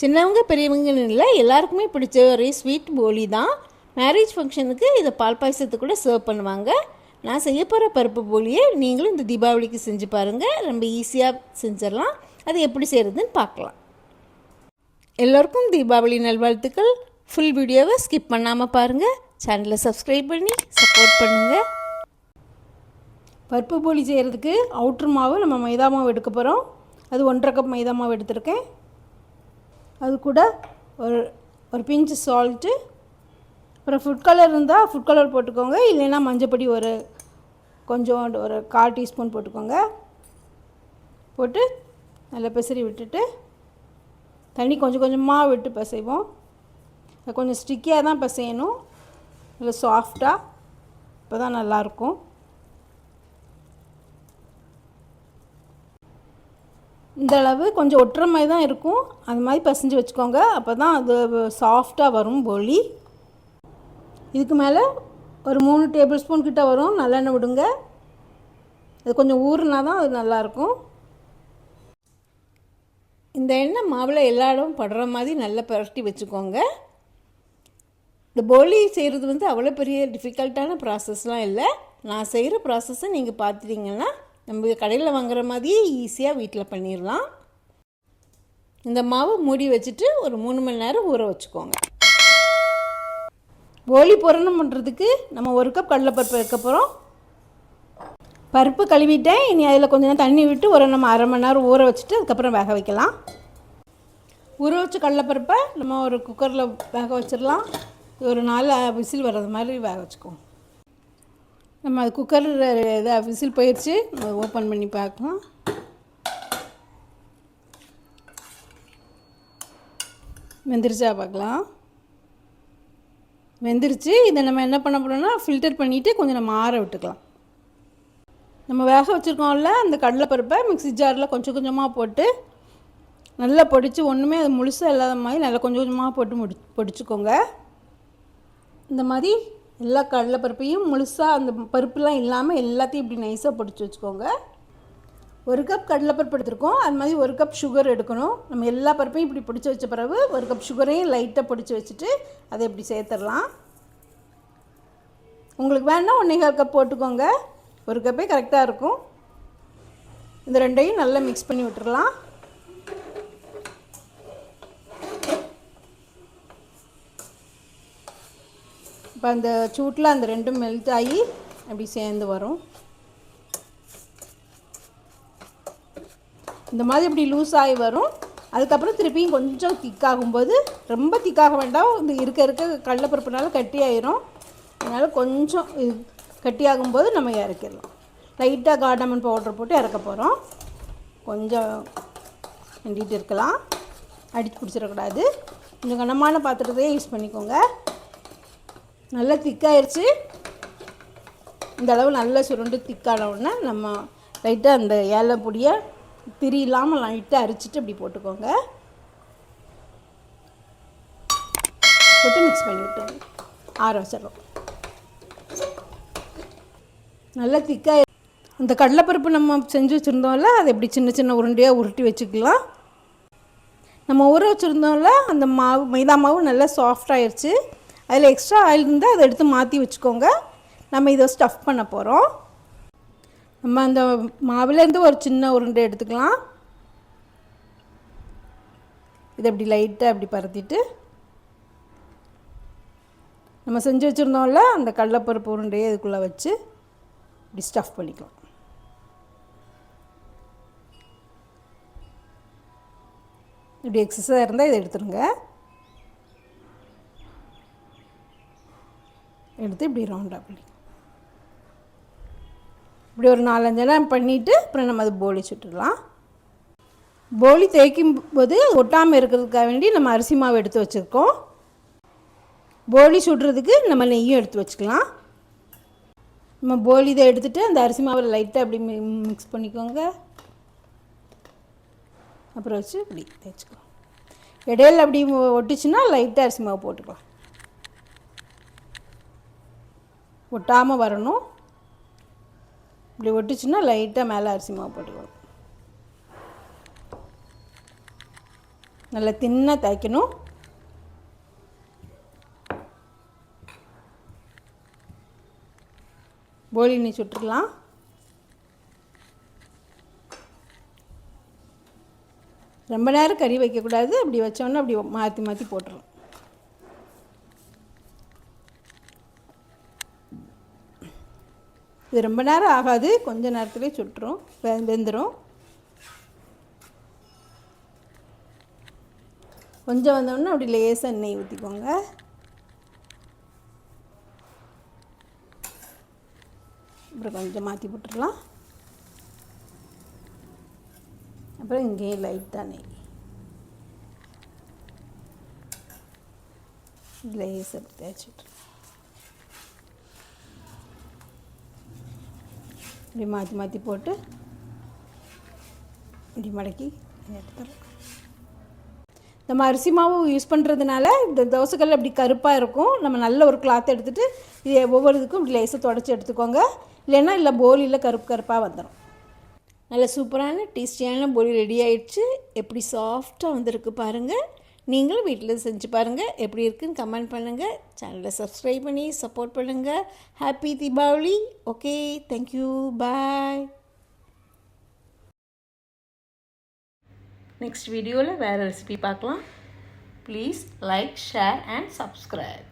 சின்னவங்க பெரியவங்கன்னு இல்லை எல்லாருக்குமே பிடிச்ச ஒரு ஸ்வீட் போலி தான். மேரேஜ் ஃபங்க்ஷனுக்கு இதை பால் பாயசத்து கூட சர்வ் பண்ணுவாங்க. நான் செய்ய போகிற பருப்பு போலியை நீங்களும் இந்த தீபாவளிக்கு செஞ்சு பாருங்கள் ரொம்ப ஈஸியாக செஞ்சிடலாம். அது எப்படி செய்கிறதுன்னு பார்க்கலாம். எல்லோருக்கும் தீபாவளி நல்வாழ்த்துக்கள். ஃபுல் வீடியோவை ஸ்கிப் பண்ணாமல் பாருங்கள் சேனலை சப்ஸ்கிரைப் பண்ணி சப்போர்ட் பண்ணுங்கள் பருப்பு போலி செய்கிறதுக்கு அவுட்ரு மாவு நம்ம மைதா மாவு எடுக்க போகிறோம் அது ஒன்றரை கப் மைதா மாவு எடுத்திருக்கேன். அது கூட ஒரு ஒரு பிஞ்சு சால்ட்டு அப்புறம் ஃபுட் கலர் இருந்தால் ஃபுட் கலர் போட்டுக்கோங்க. இல்லைன்னா மஞ்சப்பொடி ஒரு கொஞ்சம் ஒரு கால் டீஸ்பூன் போட்டுக்கோங்க. போட்டு நல்லா பிசறி விட்டுட்டு தண்ணி கொஞ்சம் கொஞ்சமாக விட்டு பிசைவோம். கொஞ்சம் ஸ்டிக்கியாக தான் பிசையணும். நல்லா சாஃப்டாக இப்போ தான் நல்லாயிருக்கும் இந்த அளவு கொஞ்சம் ஒட்டுற மாதிரி தான் இருக்கும். அது மாதிரி பசைஞ்சு வச்சுக்கோங்க. அப்போ தான் அது சாஃப்டாக வரும் போலி. இதுக்கு மேலே ஒரு மூணு டேபிள் ஸ்பூன் கிட்ட வரும். நல்லெண்ணெய் விடுங்க. அது கொஞ்சம் ஊறுனா தான் அது நல்லாயிருக்கும் இந்த எண்ணெய் மாவில் எல்லா இடமும் படுற மாதிரி நல்லா பரட்டி வச்சுக்கோங்க. இந்த போலி செய்கிறது வந்து அவ்வளோ பெரிய டிஃபிகல்ட்டான ப்ராசஸ்லாம் இல்லை. நான் செய்கிற ப்ராசஸை நீங்கள் பார்த்துட்டிங்கன்னா நம்ம கடையில் வாங்குற மாதிரியே ஈஸியாக வீட்டில் பண்ணிடலாம் இந்த மாவு மூடி வச்சுட்டு ஒரு மூணு மணி நேரம் ஊற வச்சுக்கோங்க. போலி புரணம் பண்ணுறதுக்கு நம்ம ஒரு கப் கடலைப்பருப்பு வைக்க போகிறோம் பருப்பு கழுவிட்டேன். இனி அதில் கொஞ்ச நேரம் தண்ணி விட்டு ஒரு நம்ம அரை மணி நேரம் ஊற வச்சுட்டு அதுக்கப்புறம் வேக வைக்கலாம். ஊற வச்ச கடலைப்பருப்பை நம்ம ஒரு குக்கரில் வேக வச்சிடலாம் ஒரு நாலு விசில் வர்றது மாதிரி வேக வச்சுக்குவோம். நம்ம அது குக்கர் இதாக விசில் போயிடுச்சு ஓப்பன் பண்ணி பார்க்கலாம். வெந்துருச்சா பார்க்கலாம். வெந்துருச்சு. இதை நம்ம என்ன பண்ண போகிறோம்னா ஃபில்டர் பண்ணிவிட்டு கொஞ்சம் நம்ம ஆற விட்டுக்கலாம். நம்ம வேக வச்சுருக்கோம்ல அந்த கடலைப்பருப்பை மிக்ஸி ஜாரில் கொஞ்சம் கொஞ்சமாக போட்டு நல்லா பொடிச்சு ஒன்றுமே அது முழுசாக இல்லாத மாதிரி நல்லா கொஞ்சம் கொஞ்சமாக போட்டு முடி பொடிச்சுக்கோங்க. இந்த மாதிரி எல்லா கடலைப்பருப்பையும் முழுசாக அந்த பருப்புலாம் இல்லாமல் எல்லாத்தையும் இப்படி நைஸாக பிடிச்சி வச்சுக்கோங்க. ஒரு கப் கடலைப்பருப்பு எடுத்துருக்கோம். அது மாதிரி ஒரு கப் சுகர் எடுக்கணும். நம்ம எல்லா பருப்பையும் இப்படி பிடிச்சி வச்ச பிறகு ஒரு கப் சுகரையும் லைட்டாக பிடிச்சி வச்சுட்டு அதை இப்படி சேர்த்துடலாம். உங்களுக்கு வேணால் ஒன்றே கப் போட்டுக்கோங்க. ஒரு கப்பே கரெக்டாக இருக்கும். இந்த ரெண்டையும் நல்லா மிக்ஸ் பண்ணி விட்டுடலாம் இப்போ அந்த சூட்டில் அந்த ரெண்டும் மெல்ட் ஆகி அப்படி சேர்ந்து வரும். இந்த மாதிரி இப்படி லூஸ் ஆகி வரும். அதுக்கப்புறம் திருப்பியும் கொஞ்சம் திக்காகும்போது ரொம்ப திக்காக வேண்டாம். இந்த இருக்க இருக்க கடலப்பருப்புனால கட்டி ஆயிரும். அதனால் கொஞ்சம் கட்டியாகும்போது நம்ம இறக்கிடலாம். லைட்டாக கார்டமன் பவுடர் போட்டு இறக்க போகிறோம் கொஞ்சம் கிண்டிகிட்டு இருக்கலாம். அடித்து பிடிச்சிடக்கூடாது. கொஞ்சம் கனமான பாத்திரத்தையே யூஸ் பண்ணிக்கோங்க. நல்லா திக்காயிருச்சு. இந்த அளவு நல்லா சுருண்டு திக்கான உடனே நம்ம லைட்டாக அந்த ஏழை பொடியை திரி இல்லாமல் லைட்டாக அரிச்சிட்டு இப்படி போட்டுக்கோங்க. போட்டு மிக்ஸ் பண்ணி விட்டுருங்க. ஆற வச்சிடறோம். நல்லா திக்காக அந்த கடலைப்பருப்பு நம்ம செஞ்சு வச்சுருந்தோம்ல அதை எப்படி சின்ன சின்ன உருண்டையாக உருட்டி வச்சுக்கலாம். நம்ம ஊற வச்சுருந்தோம்ல அந்த மாவு மைதா மாவு நல்லா சாஃப்டாகிடுச்சு அதில் எக்ஸ்ட்ரா ஆயில் இருந்தால் அதை எடுத்து மாற்றி வச்சுக்கோங்க. நம்ம இதை ஸ்டஃப் பண்ண போகிறோம் நம்ம அந்த மாவுலேருந்து ஒரு சின்ன உருண்டை எடுத்துக்கலாம். இதை இப்படி லைட்டாக அப்படி பரத்திட்டு நம்ம செஞ்சு வச்சுருந்தோம்ல அந்த கடலப்பருப்பு உருண்டையை இதுக்குள்ளே வச்சு இப்படி ஸ்டஃப் பண்ணிக்கலாம். இப்படி எக்ஸஸாக இருந்தால் இதை எடுத்துருங்க. எடுத்து இப்படி ரவுண்டாக பண்ணி இப்படி ஒரு நாலஞ்சு நேரம் பண்ணிவிட்டு அப்புறம் நம்ம அது போலி சுட்டுடலாம். போலி தேய்க்கும் போது ஒட்டாமல் இருக்கிறதுக்காக வேண்டி நம்ம அரிசி மாவு எடுத்து வச்சுருக்கோம். போலி சுடுறதுக்கு நம்ம நெய்யும் எடுத்து வச்சுக்கலாம். நம்ம போலி இதை எடுத்துகிட்டு அந்த அரிசி மாவில் லைட்டாக அப்படி மிக்ஸ் பண்ணிக்கோங்க. அப்புறம் வச்சு இப்படி தேய்ச்சிக்கலாம். இடையில அப்படி ஒட்டுச்சுன்னா லைட்டாக அரிசி மாவு போட்டுக்கலாம். ஒட்டாமல் வரணும். இப்படி ஒட்டுச்சுன்னா லைட்டாக மேலே அரிசி மாவு போட்டுக்கணும். நல்லா தின்னாக தைக்கணும் போலி நீ சுட்டுக்கலாம். ரொம்ப நேரம் கறி வைக்கக்கூடாது. அப்படி வச்சோன்னே அப்படி மாற்றி மாற்றி போட்டுரும் இது ரொம்ப நேரம் ஆகாது. கொஞ்ச நேரத்துலேயே சுட்டுரும் வெந்துடும் கொஞ்சம் வந்தோடனே அப்படி லேசாக எண்ணெய் ஊற்றிக்கோங்க அப்புறம் கொஞ்சம் மாற்றி போட்டுடலாம். அப்புறம் இங்கேயும் லைட்டாக நெய். லேசாக அப்படி தேய்ச்சி இப்படி மாற்றி மாற்றி போட்டு இப்படி மடக்கி எடுத்துடலாம் நம்ம அரிசி மாவு யூஸ் பண்ணுறதுனால இந்த தோசைக்கல் அப்படி கருப்பாக இருக்கும். நம்ம நல்ல ஒரு கிளாத் எடுத்துகிட்டு இது ஒவ்வொரு இதுக்கும் இப்படி லேசாக தொடச்சி எடுத்துக்கோங்க. இல்லைன்னா இல்லை போலியில் கருப்பு கருப்பாக வந்துடும் நல்ல சூப்பரான டேஸ்டியான போலி ரெடி ஆயிடுச்சு. எப்படி சாஃப்டாக வந்திருக்கு பாருங்கள் நீங்களும் வீட்டில் செஞ்சு பாருங்கள் எப்படி இருக்குன்னு கமெண்ட் பண்ணுங்கள் சேனலை சப்ஸ்கிரைப் பண்ணி சப்போர்ட் பண்ணுங்கள் happy Deepavali okay thank you bye next வீடியோவில் வேறு ரெசிபி பார்க்கலாம். Please like share and subscribe